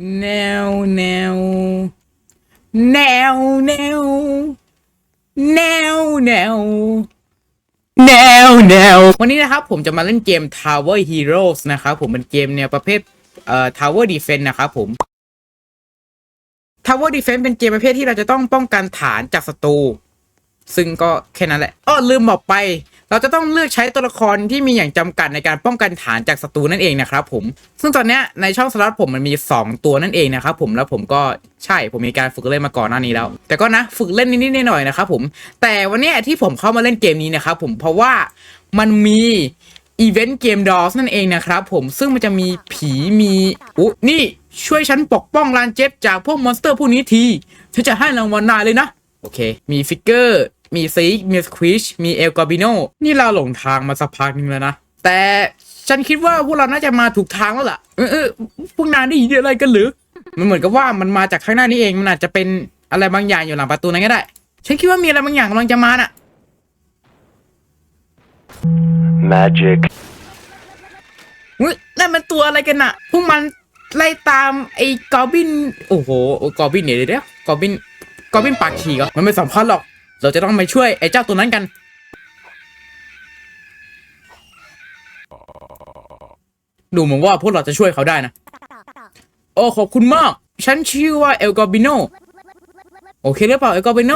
แนวแนวแนวแนวแนวแนวแนวแนววันนี้นะครับผมจะมาเล่นเกม Tower Heroes นะครับผมเป็นเกมแนวประเภทเอ่อ Tower Defense นะครับผม Tower Defense เป็นเกมประเภทที่เราจะต้องป้องกันฐานจากศัตรู ซึ่งก็แค่นั้นแหละอ้อลืมบอกไป เราจะต้องเลือกใช้ตัวละครที่มีอย่างจำกัดในการป้องกันฐานจากศัตรูนั่นเองนะครับผม ซึ่งตอนนี้ในช่องสล็อตผมมันมี 2 ตัวนั่นเองนะครับผมแล้วผมก็ใช่ผมมีการฝึกเล่นมาก่อนหน้านี้แล้ว แต่ก็นะฝึกเล่นนิดๆหน่อยๆนะครับผมแต่วันนี้ที่ผมเข้ามาเล่นเกมนี้นะครับผมเพราะว่ามันมีอีเวนต์เกมดอสนั่นเองนะครับผมซึ่งมันจะมีผีมีอุ๊นี่ช่วยฉันปกป้องลานเจ็ตจากพวกมอนสเตอร์พวกนี้ทีฉันจะให้รางวัลนายเลยนะ โอเค มีฟิกเกอร์ มีซีกมีสควิชมีเอลกอบิโนนี่เราหลงทางมาสักพักหนึงแล้วนะ แต่ฉันคิดว่าพวกเราน่าจะมาถูกทางแล้วล่ะ เออเออพวกนายได้ยินอะไรกันหรือ มันเหมือนกับว่ามันมาจากข้างหน้านี่เอง มันอาจจะเป็นอะไรบางอย่างอยู่หลังประตูนั้นก็ได้ ฉันคิดว่ามีอะไรบางอย่างกำลังจะมาน่ะ Magic. เฮ้ยนั่นมันตัวอะไรกันน่ะ พวกมันไล่ตามไอ้กอบิน โอ้โห กอบินเดี๋ยวเดี๋ยวกอบิน กอบินปากฉีกเหรอมันไม่สำคัญหรอก เราจะต้องไปช่วยไอ้เจ้าตัวนั้นกัน ดูเหมือนว่าพวกเราจะช่วยเขาได้นะ โอ้ขอบคุณมาก ฉันชื่อว่าเอลกอบิโน โอเคหรือเปล่าเอลกอบิโน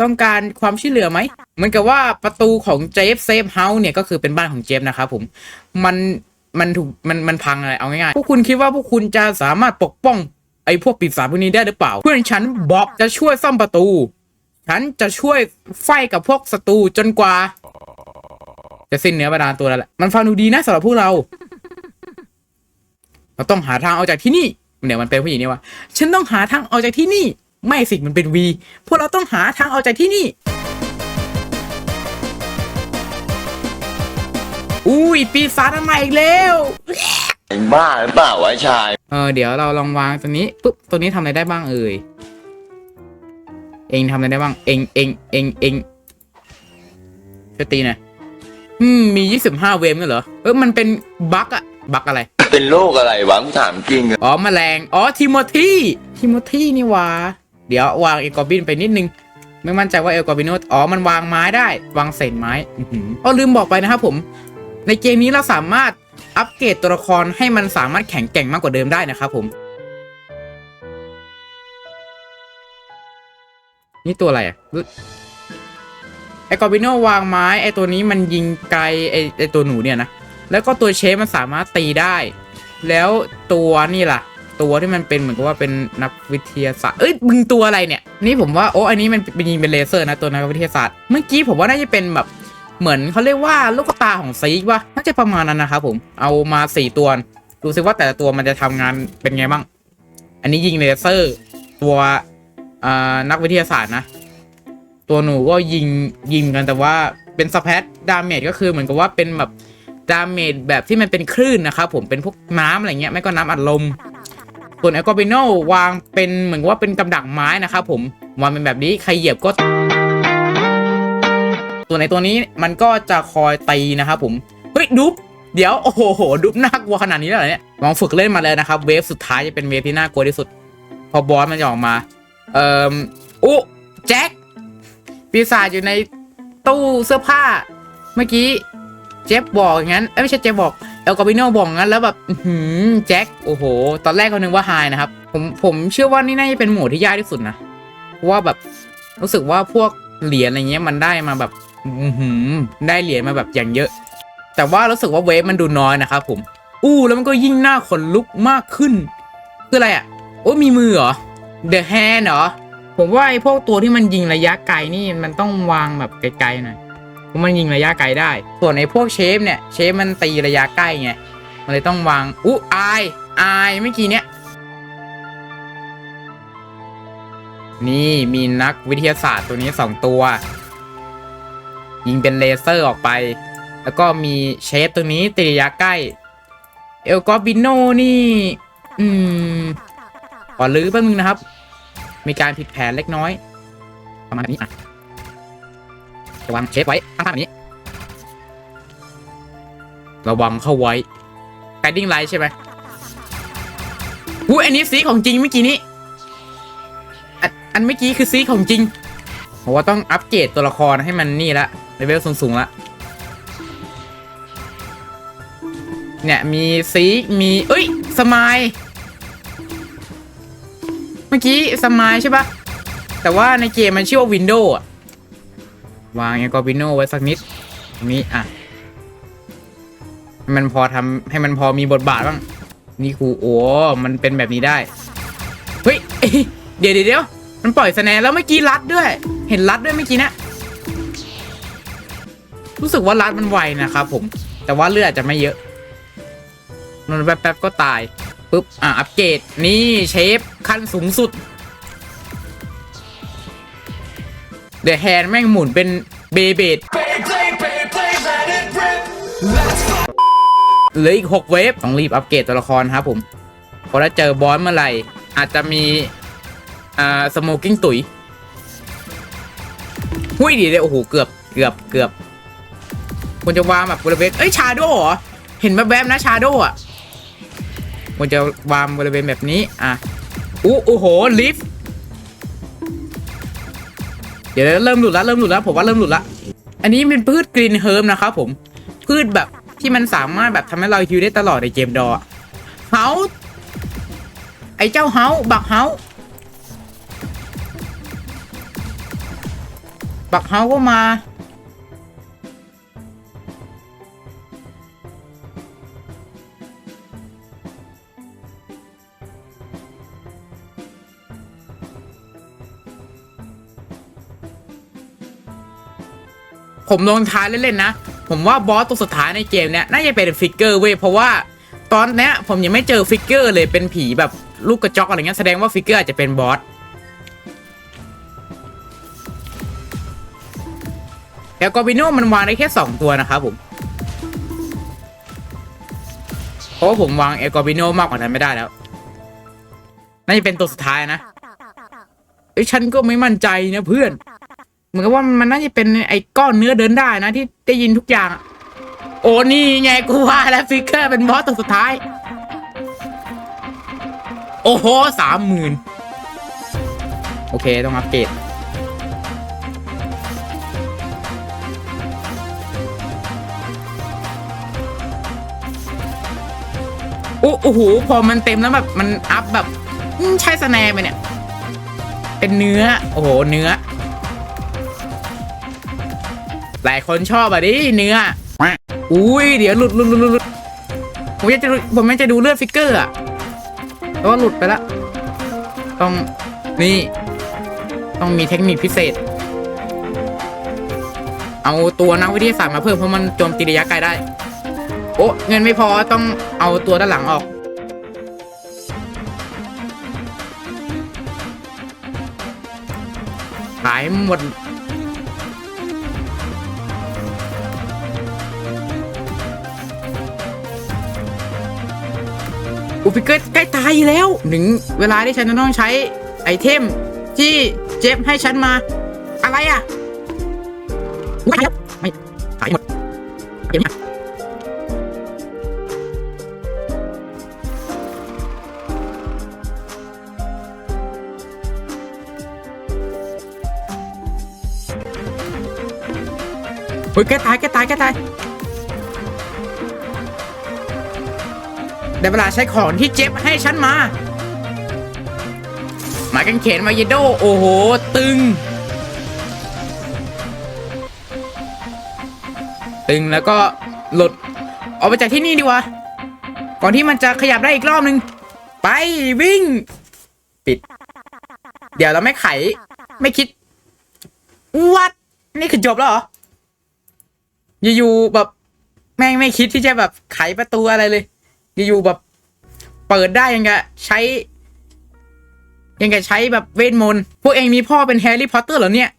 ต้องการความช่วยเหลือไหม เหมือนกับว่าประตูของเจฟเซฟเฮาส์เนี่ยก็คือเป็นบ้านของเจฟนะครับผม มันมันถูกมันมันพังอะไรเอาง่ายๆ พวกคุณคิดว่าพวกคุณจะสามารถปกป้องไอ้พวกปีศาจพวกนี้ได้หรือเปล่า เพื่อนฉันบอกจะช่วยซ่อมประตู ฉันจะช่วยไฟกับพวกศัตรูจนกว่า จะสิ้นเนื้อประดานตัวแล้วแหละ มันฟังดูดีนะสำหรับพวกเรา เราต้องหาทางออกจากที่นี่เดี๋ยวมันเป็นผู้หญิงนี่วะฉันต้องหาทางออกจากที่นี่ ไม่สิมันเป็นวี พวกเราต้องหาทางออกจากที่นี่ อุ้ยปีศาจมาอีกแล้วไอ้บ้าหรือเปล่าวะไอ้ชาย เออเดี๋ยวเราลองวางตัวนี้ปุ๊บตัวนี้ทำอะไรได้บ้างเอ่ย เองทำอะไรได้บ้าง เองเองเองเองช่วยตีหน่อยอืมมียี่สิบห้าเวฟกันเหรอ เออมันเป็นบั๊กอะบั๊กอะไร เป็นโรคอะไรวะกูถามจริงอะอ๋อแมลง อ๋อทิโมธีทิโมธีนี่หว่าเดี๋ยววางเอลกอบินไปนิดนึง ไม่มั่นใจว่าเอลกอบิโนอ๋อมันวางไม้ได้ วางเศษไม้อื้อหืออ๋อลืมบอกไปนะครับผม ในเกมนี้เราสามารถอัปเกรดตัวละครให้มันสามารถแข็งแกร่งมากกว่าเดิมได้นะครับผม นี่ตัวอะไรอะไอกอบิโนวางไม้ไอตัวนี้มันยิงไกลไอไอตัวหนูเนี่ยนะ แล้วก็ตัวเชฟมันสามารถตีได้ แล้วตัวนี่ล่ะ ตัวที่มันเป็นเหมือนกับว่าเป็นนักวิทยาศาสตร์ เอ้ยมึงตัวอะไรเนี่ย นี่ผมว่าโอ้อันนี้มันเป็นยิงเป็นเลเซอร์นะตัวนักวิทยาศาสตร์ เมื่อกี้ผมว่าน่าจะเป็นแบบเหมือนเขาเรียกว่าลูกตาของซีกว่าน่าจะประมาณนั้นนะครับผม เอามาสี่ตัว ดูซิว่าแต่ละตัวมันจะทำงานเป็นไงบ้าง อันนี้ยิงเลเซอร์ ตัว นักวิทยาศาสตร์นะ ตัวหนูก็ยิงยิงกันแต่ว่าเป็นสเปซดาเมจก็คือเหมือนกับว่าเป็นแบบดาเมจแบบที่มันเป็นคลื่นนะครับผมเป็นพวกน้ำอะไรเงี้ยไม่ก็น้ำอัดลม ส่วนแอลกอบิโนวางเป็นเหมือนว่าเป็นกำดักไม้นะครับผมวางเป็นแบบนี้ใครเหยียบก็ ส่วนในตัวนี้มันก็จะคอยตีนะครับผมเฮ้ยดุ๊บเดี๋ยวโอ้โหดุ๊บน่ากลัวขนาดนี้แล้วเหรอเนี่ยลองฝึกเล่นมาเลยนะครับ เวฟสุดท้ายจะเป็นเวฟที่น่ากลัวที่สุด พอบอสมันจะออกมา เอ่ออุ๊แจ็คปีศาจอยู่ในตู้เสื้อผ้า เมื่อกี้เจฟบอกอย่างนั้นเอ้ไม่ใช่เจฟบอกเอลกอบิโนบอกงั้นแล้วแบบหือแจ็คโอ้โห ตอนแรกก็นึกว่าไฮนะครับ ผมผมเชื่อว่านี่น่าจะเป็นหมดที่ยากที่สุดนะเพราะว่าแบบรู้สึกว่าพวกเหรียญอะไรเงี้ยมันได้มาแบบหือได้เหรียญมาแบบอย่างเยอะ แต่ว่ารู้สึกว่าเวฟมันดูน้อยนะครับผมอู้แล้วมันก็ยิ่งหน้าขนลุกมากขึ้นคืออะไรอะโอ้มีมือเหรอ The Hand เหรอ ผมว่าไอ้พวกตัวที่มันยิงระยะไกลนี่มันต้องวางแบบไกลๆหน่อยเพราะมันยิงระยะไกลได้ ส่วนไอ้พวกเชฟเนี่ยเชฟมันตีระยะใกล้ไง มันเลยต้องวางอู้อายอายเมื่อกี้เนี้ยนี่มีนักวิทยาศาสตร์ตัวนี้สองตัว ยิงเป็นเลเซอร์ออกไป แล้วก็มีเชฟตัวนี้ตีระยะใกล้ เอลกอบิโนนี่ อืม ขอลื้อแป๊บนึงนะครับ มีการผิดแผนเล็กน้อย ประมาณนี้อะระวังเชฟไว้ข้างๆแบบนี้ ระวังเข้าไว้ guiding light ใช่ไหมอุ้ยอันนี้ซีของจริงเมื่อกี้นี้ อันเมื่อกี้คือซีของจริงผมว่าต้องอัปเกรดตัวละครให้มันนี่ละเลเวลสูงๆละเนี่ยมีซีมีเอ้ย สมาย มื่อกี้สมายใช่ปะแต่ว่าในเกมมันชื่อว่าวินโดว์อะวางไงก็วินโดว์ไว้สักนิดตรงนี้อะให้มันพอทำให้มันพอมีบทบาทบ้าง นี่กูโอ้มันเป็นแบบนี้ได้ เฮ้ย เดี๋ยวเดี๋ยวมันปล่อยสแนนแล้วเมื่อกี้รัดด้วย เห็นรัดด้วยเมื่อกี้นะ รู้สึกว่ารัดมันไวนะครับผม แต่ว่าเลือดอาจจะไม่เยอะนนแป๊บๆก็ตาย ปุ๊บ อะ อัปเกรด นี่ เชฟ ขั้นสูงสุด เดี๋ยวแฮนด์แม่งหมุนเป็นเบเบดเหลืออีก 6 เวฟ ต้องรีบอัปเกรดตัวละครครับผม เพราะถ้าเจอบอสเมื่อไหร่ อาจจะมี อ่า สโมกิ้งตุ๋ยหุ้ยดีเลยโอ้โห เกือบเกือบเกือบควรจะวางแบบบริเวณเอ้ย ชาโดเหรอ เห็นแวบๆนะชาโดอะ ควรจะวางบริเวณแบบนี้อะอู้โอ้โหลิฟต์เดี๋ยวเริ่มหลุดแล้วเริ่มหลุดแล้วผมว่าเริ่มหลุดละอันนี้เป็นพืชกรีนเฮิร์มนะครับผมพืชแบบที่มันสามารถแบบทำให้เราฮิวได้ตลอดในเกมดอเฮาไอ้เจ้าเฮาบักเฮาบักเฮาก็มา ผมลองท้ายเล่นๆนะ ผมว่าบอสตัวสุดท้ายในเกมเนี้ยน่าจะเป็นฟิกเกอร์เว้ยเพราะว่าตอนเนี้ยผมยังไม่เจอฟิกเกอร์เลยเป็นผีแบบลูกกระจอกอะไรเงี้ยแสดงว่าฟิกเกอร์อาจจะเป็นบอสแต่กอบิโนมันวางได้แค่ 2 ตัวนะครับผมเพราะผมวางเอลกอบิโนมากกว่านั้นไม่ได้แล้วน่าจะเป็นตัวสุดท้ายนะเอ้ยฉันก็ไม่มั่นใจนะเพื่อน มือนกับว่ามันน่าจะเป็นไอ้ก้อนเนื้อเดินได้นะที่ได้ยินทุกอย่าง โอ้นี่ไงกูว่าแล้วฟิกเกอร์เป็นบอสตัวสุดท้าย โอ้โหสามหมื่นโอเคต้องอัปเกรดโอ้โหพอมันเต็มแล้วแบบมันอัพแบบใช่สแนร์ไปเนี่ย เป็นเนื้อ โอ้โห เนื้อ หลายคนชอบอะดิเนื้อ อุ้ยเดี๋ยวหลุดหลุดหลุดหลุดหลุดผมอยากจะดูผมไม่จะดูเลือดฟิกเกอร์อะแต่ว่าหลุดไปละต้องนี่ต้องมีเทคนิคพิเศษ เอาตัวนักวิทยาศาสตร์มาเพิ่มเพราะมันโจมตีระยะไกลได้ โอ้เงินไม่พอต้องเอาตัวด้านหลังออกขายหมด อุปิเกอร์ใกล้ตายแล้วถึงเวลาที่ฉันจะต้องใช้ไอเทมที่เจฟให้ฉันมา อะไรอะไม่แล้วไม่ขายหมดเดี๋ยวมาเฮ้ยแกตายแกตายแกตาย ได้เวลาใช้ของที่เจ็บให้ฉันมา หมายกันเขนมาเยโดโอ้โห ตึง ตึงแล้วก็หลุดออกไปจากที่นี่ดีกว่าก่อนที่มันจะขยับได้อีกรอบนึง ไปวิ่ง ปิด เดี๋ยวเราไม่ไข ไม่คิด วัด นี่คือจบแล้วเหรอ อยู่ๆแบบ แม่งไม่คิดที่จะแบบไขประตูอะไรเลย อยู่ๆแบบ เปิดได้ยังไงใช้ ยังไงใช้แบบเวทมนต์พวกเองมีพ่อเป็นแฮร์รี่พอตเตอร์เหรอเนี่ย